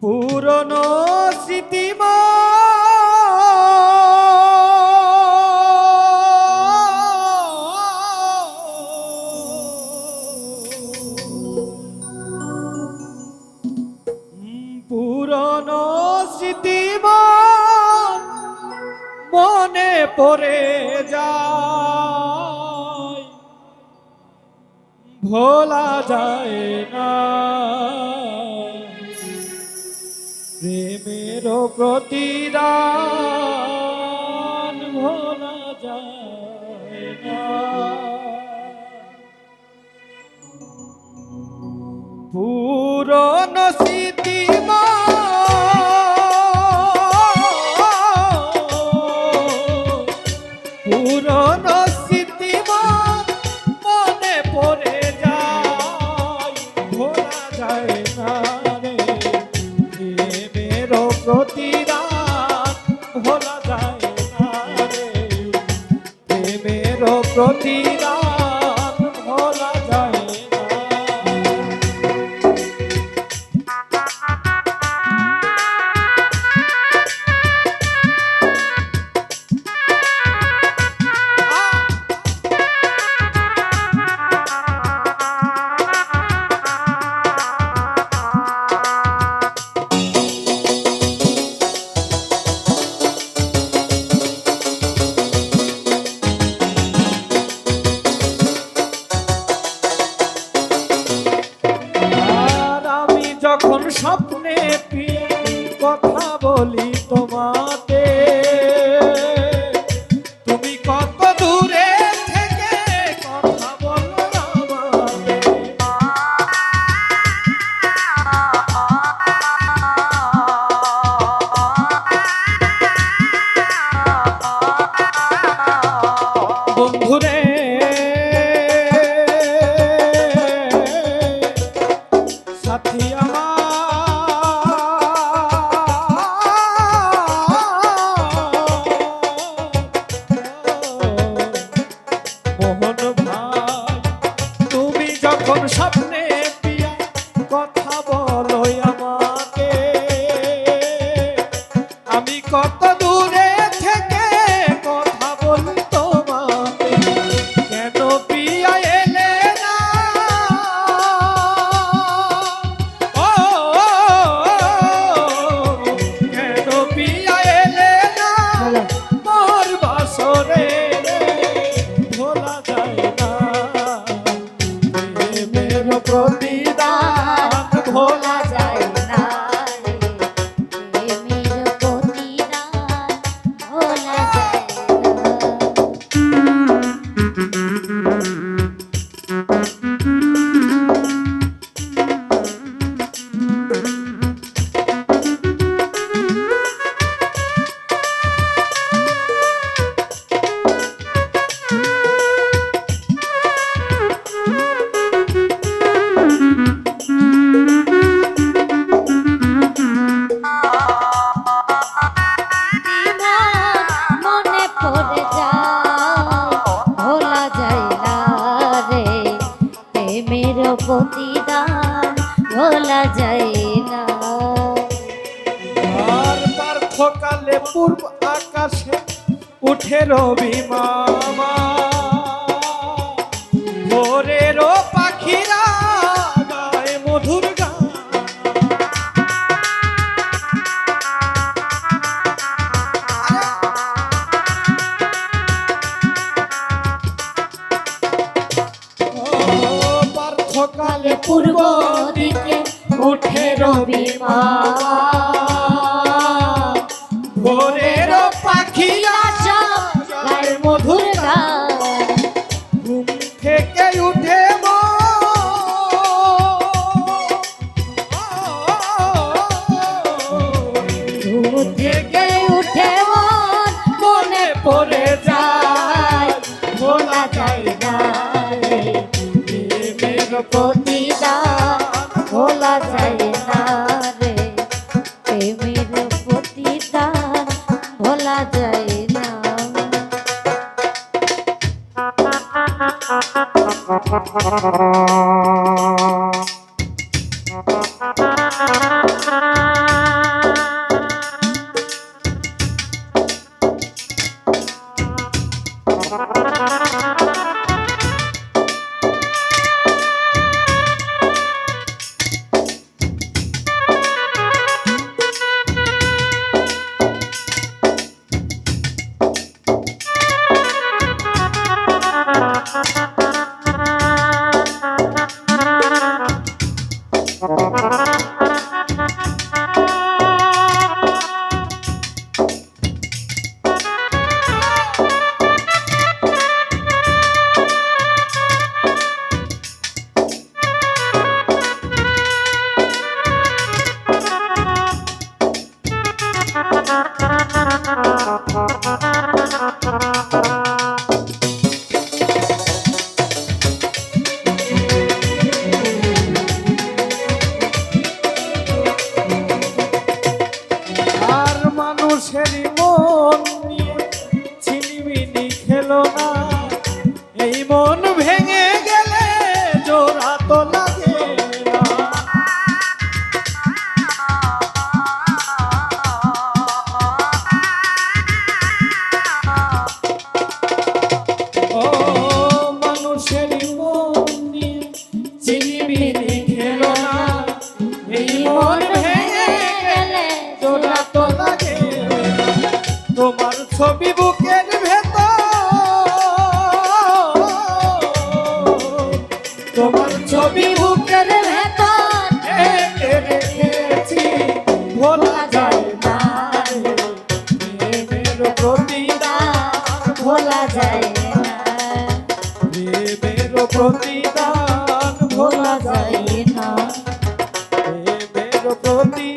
পুরনো স্মৃতিম পুরনো স্মৃতিম মনে পড়ে যায়। ভোলা যায় না। প্রেমের প্রতিদান ভোলা যায় না। পুরনো স্মৃতিমা পুরনো স্মৃতিমা মনে পড়ে যায়, ভোলা যায় না। প্রতিদান ভোলা যায় না রে। প্রেমের প্রতিদান যখন স্বপ্নে কথা বলি যখন স্বপ্নে পিয়া কথা বলো আমাকে। আমি কত দূরে থেকে কথা বলি তোমাকে কেন পিয়া এলে না? ও কেন পিয়া এলে না? মোর বাসরে ভোলা যায় না। প্রতিদান ভোলা প্রতিদান ভোলা যায় না। বারবার পার্থকালে পূর্ব আকাশে উঠে রবি পার্থকালে পূর্ব দিকে উঠে রবি ভোরের পাখিরা গায় মধুর উঠে মনে পড়ে Thank মানুষেরই মন নিয়ে খেলো না। তোমার ছবি বুকের তোমার ছবি বুকের ভোলা যায় না। প্রেমের প্রতিদান ভোলা যায় না। প্রেমের প্রতিদান ভোলা যায় না। প্রেমের প্রতিদান